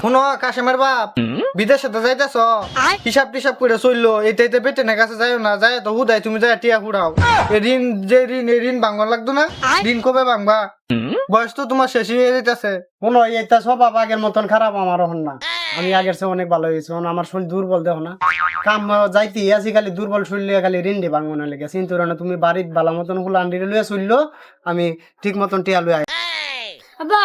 শুনো কাশেমের বাপ বিদেশে তো যাইতেছ। হিসাব টিসাব করে চলল এইটা এইটা বেটে না কাছে যাইও না যায় তো হুদাই তুমি যাই টিয়া ফুড়াও ঋণ যে ঋণ এই ঋণ লাগতো না? ঋণ কবে ভাঙবা? বয়স তো তোমার শেষই হয়ে যেতেছে এটা স্বভাব আগের মতন খারাপ আমার হন না। আমি আগের চেয়ে অনেক ভালো হয়েছি আমার শরীর দুর্বল দেখো না। কাম যাইতে আছি খালি দুর্বল শরীরে খালি রিন্ডি ভাঙবো না লেগে। কিন্তু না তুমি বাড়ির ভালো মতন হুলা আন্ডি লুয়ে চলল আমি ঠিক মতন টিয়া লুয়ে আব্বা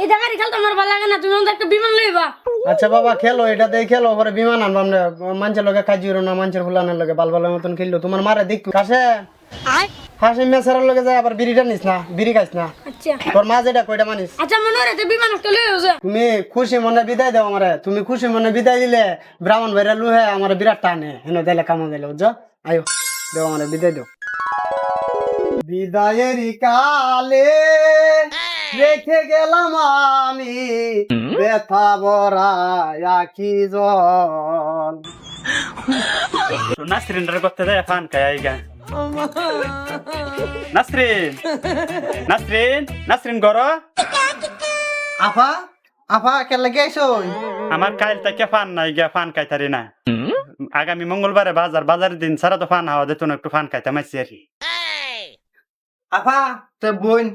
এই খেলতে আমার ভালো লাগে না তুমি আমাদের একটা বিমান লইবা। আচ্ছা বাবা খেলো এটা দিয়ে খেলো পরে বিমান আনবাম না মানুষের লগে না মানুষের হুলানের লগে বাল মতন খেললো। তোমার মারে দেখো কাছে হাসি মেসারের লগে যায় আবার বিড়িটা নিস না বিড়ি খাইস না। আচ্ছা। তোর মা যেটা কইটা মানিস? আচ্ছা মনে হয় তো বিমান একটা লই হচ্ছে তুমি খুশি মনে বিদায় দাও আমারে। তুমি খুশি মনে বিদায় দিলে ব্রাহ্মণ ভাইরা লুহে আমার বিরাট টানে। হেন দিলে কামো দিলে বুঝছ? আয়ো দেও আমারে বিদায় দাও। বিদায়ের কালে রেখে গেলাম আমি ব্যথা ভরা আখি জল। নাসরিনের করতে দেয় ফান খাই আইগা নাসরিন। নাসরিন নাসরিন গর। আফা আফা কেলে গেছো আমার কাইল থেকে ফান নাই গিয়া ফান খাইতারি না। আগামী মঙ্গলবারে বাজার বাজারের দিন সারা তো ফান হাওয়া দিত না একটু ফান খাইতাম আইসি আর কি। আফা তে বোন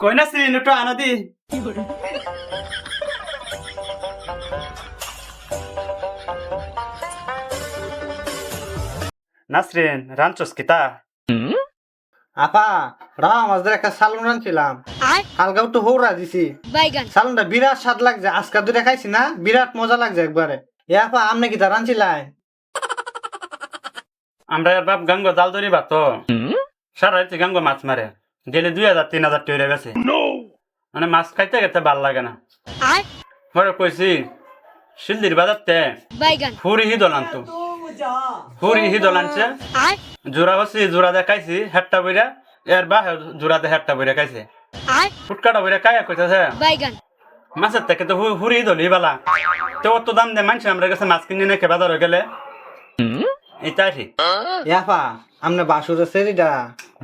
কই নাসরিন একটু আনো দি। নাসরিন রাঞ্চস কিতা আপা রাম মাছ ধরে একটা সালুন আনছিলাম। হালকা একটু হৌরা দিছি। বাইগান। সালুনটা বিরাট স্বাদ লাগছে আজকাল দুটা খাইছি না বিরাট মজা লাগছে একবারে। এ আপা আপনি কি তার আনছিলাই? আমরা এর বাপ গাঙ্গ জাল ধরিবা তো। সারা রাতে গাঙ্গ মাছ মারে গেলে দুই হাজার তিন হাজার টুয়ে গেছে। মানে মাছ খাইতে খেতে ভালো লাগে না। পরে কইছি শিলদির বাজারতে বাইগান। ফুরি হিদল আনতো ফুরি হিদল আনছে জোড়া হচ্ছে জোড়া দেখাইছি হেটটা বইরা। এর জোড়াতে হেটটা বইরা খাইছে। ফুটকাটা বইরা কায়া কইতাছে? বাইগান। মাছের থেকে তো হুরি দলি বালা। তো অত দাম দে মানছে আমরা কাছে মাছ কিনে নাকি বাজারে গেলে। এটা ঠিক। এ আপা আপনি বাসুরের সেরিটা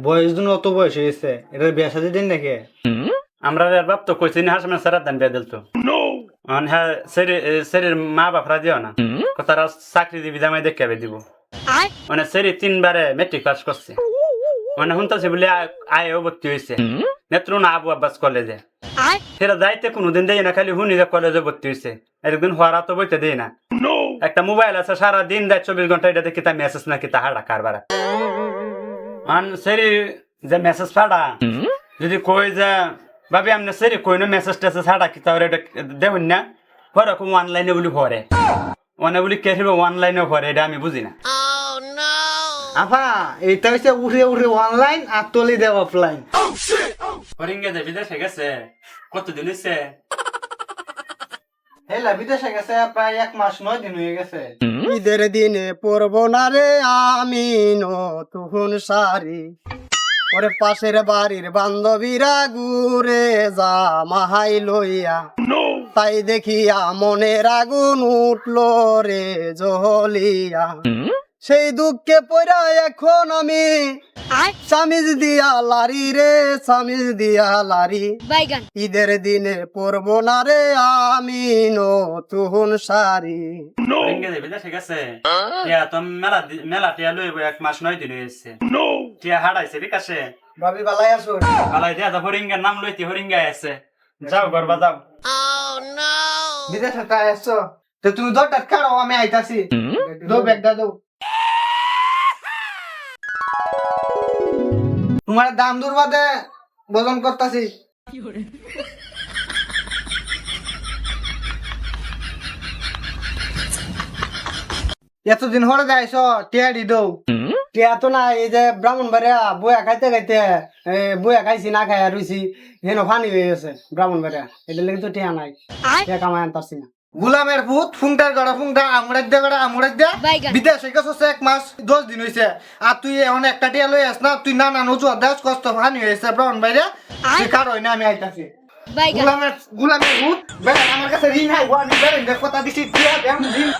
বয়স দিন অত বয়স হয়েছে এটা বিয়া সাজি দিন নাকি? আমরা এর বাপ তো কইছি না হাসমের সারা দাম দিয়ে দিল তো। অন হ্যাঁ শরীর মা বাপরা দিও না। তারা চাকরি দিবি জামাই দেখে দিব। মানে শরীর তিনবারে মেট্রিক পাস করছে। মানে শুনতেছে বলে আয়ও ভর্তি হয়েছে নেত্রুন আবু আব্বাস কলেজে সেটা যাইতে কোনোদিন দেয় না খালি শুনি যে কলেজে ভর্তি হয়েছে একদিন হওয়ারা তো বইতে দেয় না। একটা মোবাইল আছে সারা দিন দেয় চব্বিশ ঘণ্টা এটা দেখি তা মেসেজ নাকি তাহারা কারবার আন সেরি যে মেসেজ পাড়া যদি কই যে ভাবি আপনি সেরি কইনো মেসেজ টেসেজ ছাড়া কি তাহলে এটা দেখুন না পরে কোন অনলাইনে বলি ভরে অনে বলি কে অনলাইনে ভরে এটা আমি বুঝি না আপা এইটা হচ্ছে উড়ে উড়ে অনলাইন আর তলি দেব অফলাইন হরিঙ্গে যে বিদেশে গেছে কতদিন হয়েছে হেলা বিদেশে গেছে প্রায় এক মাস নয় দিন হয়ে গেছে ঈদের দিনে পরব না রে আমি নতুন শাড়ি ওরে পাশের বাড়ির বান্ধবীরা ঘুরে যা মাহাই লইয়া। তাই দেখিয়া মনের আগুন উঠল রে জহলিয়া। সেই দুঃখে পড়া এখন আমি সামিজ দিয়া লারি রে সামিজ দিয়া লারি। ঈদের দিনে পরব না রে আমি নতুন শাড়ি। টিয়া তো মেলা দি- মেলা টিয়া লইব এক মাস নয় দিন হয়েছে টিয়া হারাইছে বিকাশে ভাবি বালাই আছো? আলাই দিয়া তো হরিঙ্গের নাম লইতে হরিঙ্গা আছে। যাও গরবা যাও। বিদেশে তাই আসছো তো তুমি দরটা কাড়ো আমি আইতাছি। দো ব্যাগটা দো। তোমার দাম দূর বাদে বজন করতাছি। এতদিন হরে যাইছ টিয়াডি দৌ। টিয়া তো না এই যে ব্রাহ্মণ বাড়িয়া বইয়া খাইতে খাইতে এ, বইয়া খাইছি না খাইয়া রুইছি হেন ফানি হয়ে গেছে ব্রাহ্মণ বাড়িয়া এটা লেগে তো টিয়া নাই টিয়া কামাই আনতাছি না গুলামের ভূত ফুংটার গড়া ফুংটা আমুড়ার দে গড়া আমুড়ার দে। বিদেশ হয়ে গেছে এক মাস দশ দিন হয়েছে আর তুই এখন একটা টিয়া লই আস না তুই না না নজু দাস কষ্ট হানি হয়েছে ব্রাহ্মণ বাইরে তুই কার হয় না আমি আইতাছি। গুলামের গুলামের ভূত বেড়া আমার কাছে ঋণ নাই আমি বেড়েন কথা দিছি টিয়া দেন ঋণ